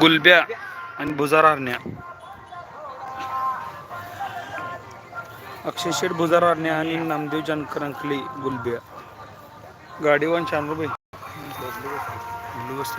गुलब्या आणि भुजारा हरण्या अक्षय शेठ भुजारा हरण्या आणि नामदेव जानकर अंकली गुलब्या गाडीवान छान रुपये. बस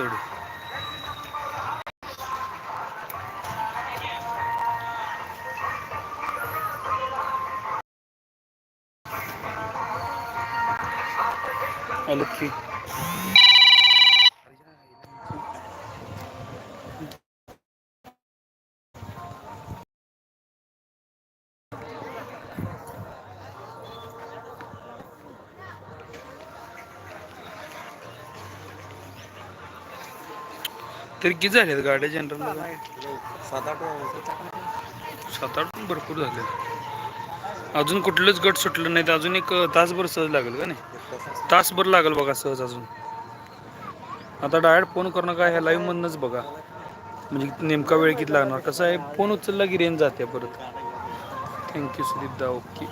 तरी किती झालेत गाड्या जनरल सात आठ सात आठ भरपूर झाले अजून कुठलंच गट सुटलं नाही तर अजून एक तासभर सहज लागेल का नाही? तासभर लागेल बघा सहज अजून. आता डायरेक्ट फोन करणं काय ह्या लाईव्ह मधनच बघा. म्हणजे नेमका वेळ किती लागणार? कसं आहे फोन उचलला की रेंज जाते परत. थँक्यू सुदीप दा. ओके.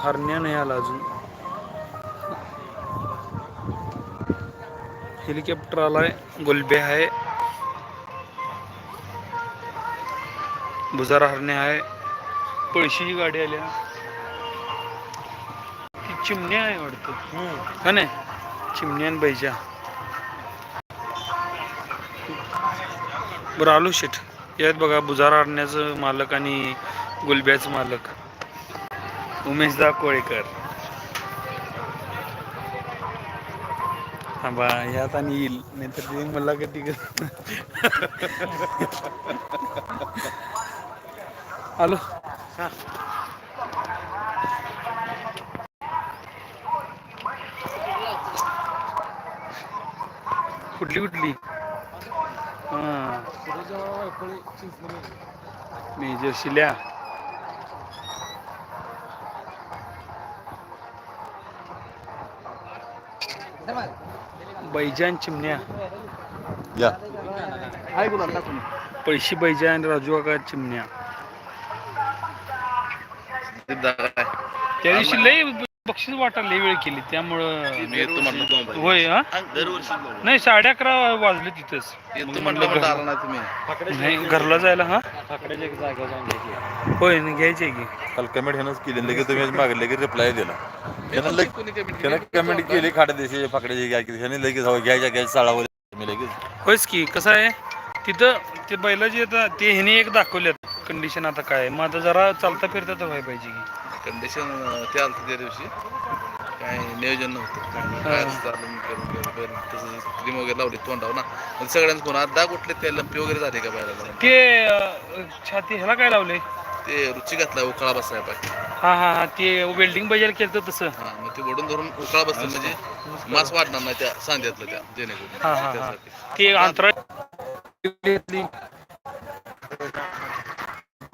हरण्या नाही आला अजून. हेलिकॉप्टर आलाय. गुलबे आहे. भुजारा हरणे आहे. पळशीची गाडी आल्या ती चिमण्या आहे वाटतं. का नाही चिमण्या आणि बैजा. बरं आलो शेठ. यात बघा बुजारा हरण्याचं मालक आणि गुलब्याचं मालक. उमेशदा कोळेकर. हा बा यात आणि येईल. नाहीतर मला कधी आलो. कुठली कुठली? हा. मेजर शिल्या. बैजान चिमण्या. या. पैशी बैजा आणि राजू काका चिमण्या. त्या दिवशी लय बक्षीस वाटायला लय वेळ केली त्यामुळं होय हा? दरवर्षी नाही साडे अकरा वाजले तिथंच. नाही तुम्ही? नाही घरला जायला हा? होय नाही घ्यायचे की. काल कमेंट ह्यानंच केली लगेच तुम्ही मागे लगेच रिप्लाय दिला. त्यानं लग- कमेंट केली? खाड्या देशी फाकड्याची घ्या की ह्याने लगेच हो घ्यायच्या घ्यायच्या चाळावर मी लगेच होयच की कसं आहे तिथं ते बैलाची आता ते ह्याने एक दाखवल्यात कंडिशन आता काय? आहे. मग आता जरा चालता फिरता तर व्हायला पाहिजे की. कंडिशन ते आलं त्या दिवशी. काय नियोजन नव्हतं. काय करून तसं क्रीम वगैरे लावली तोंडावर ना. मग सगळ्यांच कोण? आता कुठले ते लंपी वगैरे झाले का बाहेर? ते अं, छाती ह्याला काय लावले? ते रुची घातला उकाळा बसाय पाहिजे हा हा हा. ते वेल्डिंग बाजार केलं तर तसं. हा मग ते ओढून धरून उकाळा बसलं म्हणजे मास वाढणार नाही त्या सांध्यातलं त्या जेणेकरून. हा हा हा. त्यासाठी. ते अंतरा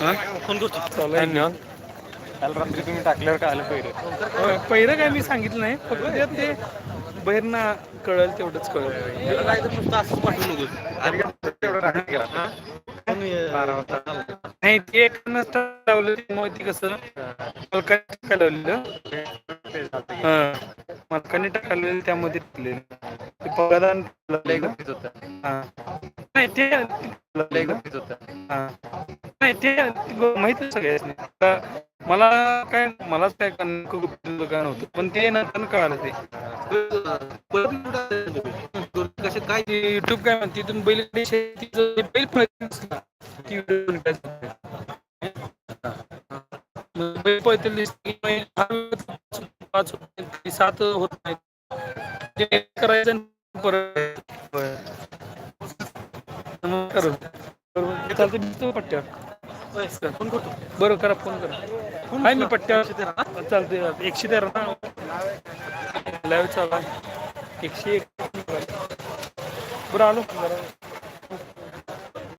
होय फोन करतो काल रात्री तुम्ही टाकल्यावर काय आलं पहिलं पहिलं काय मी सांगितलं नाही. फक्त ते बाहेरनं कळल तेवढंच कळल. नाही ते एक नसता लावलं त्यामुळे ते कसं? मलकाने हा. मलकाने टाकायला त्यामध्ये टाकलेलं. ते पगादान हा. नाही ते हा. नाही ते माहिती सगळ्याच मला काय मलाच काय काय नव्हतं पण ते नंतर कळालं ते. कसे काय युट्यूब काय म्हणते तुम्ही बैल बैल बैल पाच नाही, सात होत नाही ते करायचं आणि परत बरोबर करू बरोबर. ते चालतं दिसतो पट्ट्यावर बरं करा फोन करा आहे मी पट्ट्या चालते एकशे तेरा ना लाईव्ह चालू एकशे एक बरं आलो